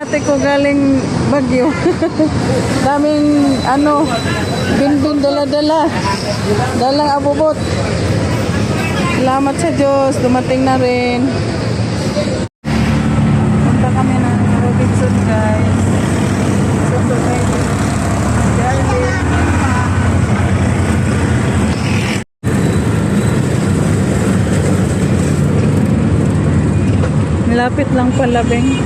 Ate ko galing Bagyo. Daming ano, binbin dala-dala. Dalang abubot. Salamat sa Diyos, dumating na rin. Punta kami ng Robinson guys. Malapit lang pala, Beng.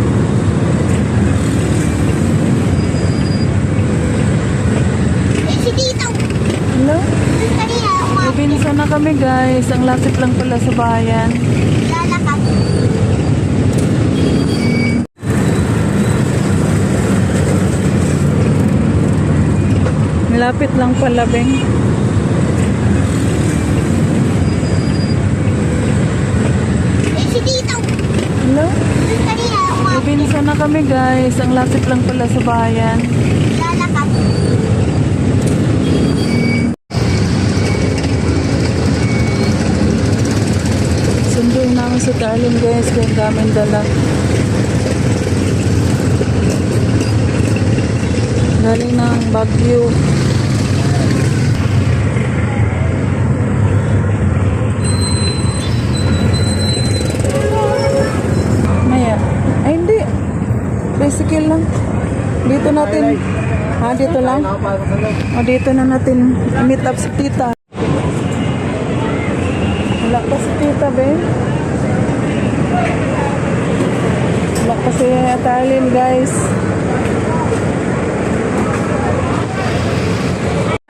Eh, si Tito. Hello? Kanina, umabot. Robinson na kami guys. Ang lapit lang pala sa bayan. Lalakad. Malapit lang pala, Beng. Hello? Robinson na kami guys. Ang lapit lang pala sa bayan. Lalakad. Tarlin guys. Kaya daming dala. Galing ng Baguio. Maya. Ay hindi. Bicycle lang. Dito natin. Ha, dito lang? O, dito na natin meet up si tita. Wala pa si tita, be. Wala pa si Atalin, guys.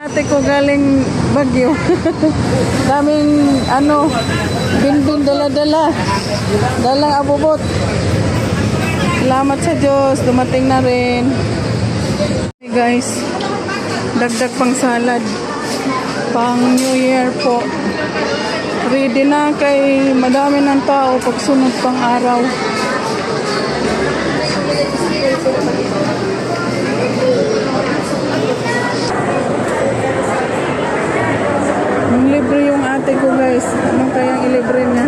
Ate ko galing Bagyo. Daming, ano, binbin dala-dala. Dalang abubot. Salamat sa Diyos, dumating na rin. Hey guys, dagdag pang salad. Pang New Year po. Ready na kay madami ng tao pag sunod pang araw. Yung libre yung ate ko guys. Anong kayang ilibre niya?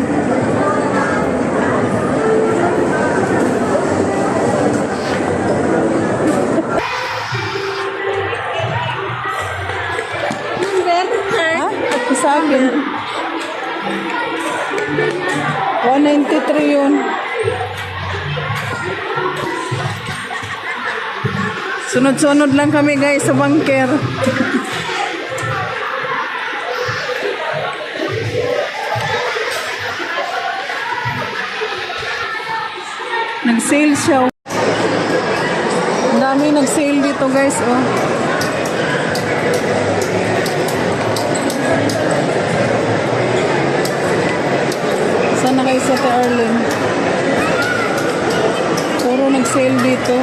Sa akin. 193 yun. Sunod-sunod lang kami guys sa bunker. Nag-sale siya. Ang dami nag-sale dito guys. Oh. Sana kayo sa Ate Arlene? Puro nag-sale dito.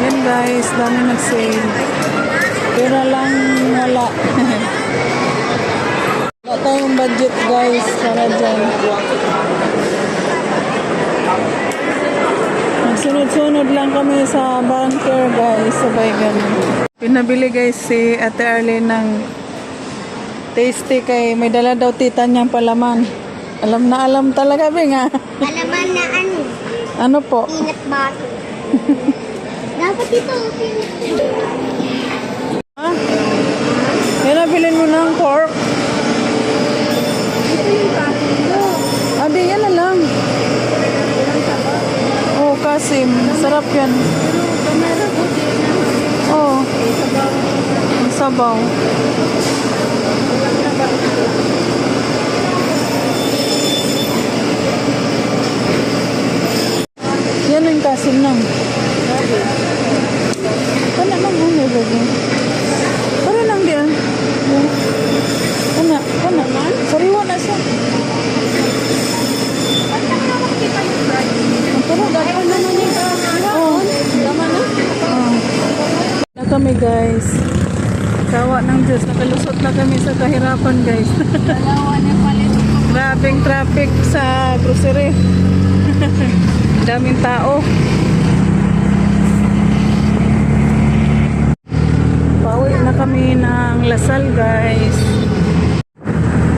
Yan guys, dami nag-sale. Pero lang wala. wala tayong budget guys para dyan. Nagsunod-sunod lang kami sa bunker guys, sabay ganun. Pinabili guys si Ate Arlene ng tasty kay may dala daw tita niyang palaman. Alam na alam talaga, Bing, ha? Alaman na ano. Ano po? Peanut butter. Dapat ito. Ha? Yan na, bilhin mo ng pork. Ito yung kapit ko. Ah, yan na lang. Oo, oh, Kasim. Sarap yan. Oo. Oh, ang sabaw. Yan ang Kasim nang. Kana nang ano ba ba? Para lang diyan. Kana, kana. Sariwa na siya. Pero dapat naman yun. Oo. Tama na? Oo. Na kami guys. Kawa ng Diyos. Nakalusot na kami sa kahirapan guys. Dalawa na palit. Grabing traffic sa grocery. Daming tao. Pauwi na kami ng Lasal guys.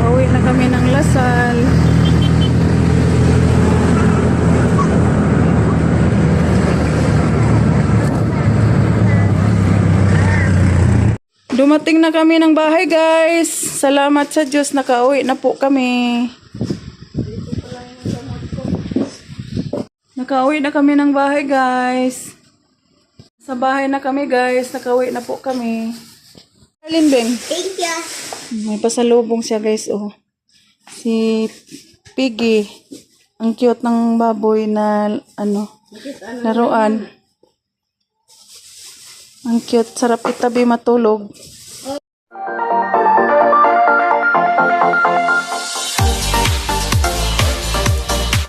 Pauwi na kami ng Lasal. Dumating na kami ng bahay, guys. Salamat sa Diyos, nakauwi na po kami. Nakauwi na kami ng bahay, guys. Sa bahay na kami, guys. Nakauwi na po kami. Alin, Beng? Thank you. May pasalubong siya, guys, oh. Si Piggy. Ang cute ng baboy na, ano, laruan. Ang cute. Sarap itabi matulog.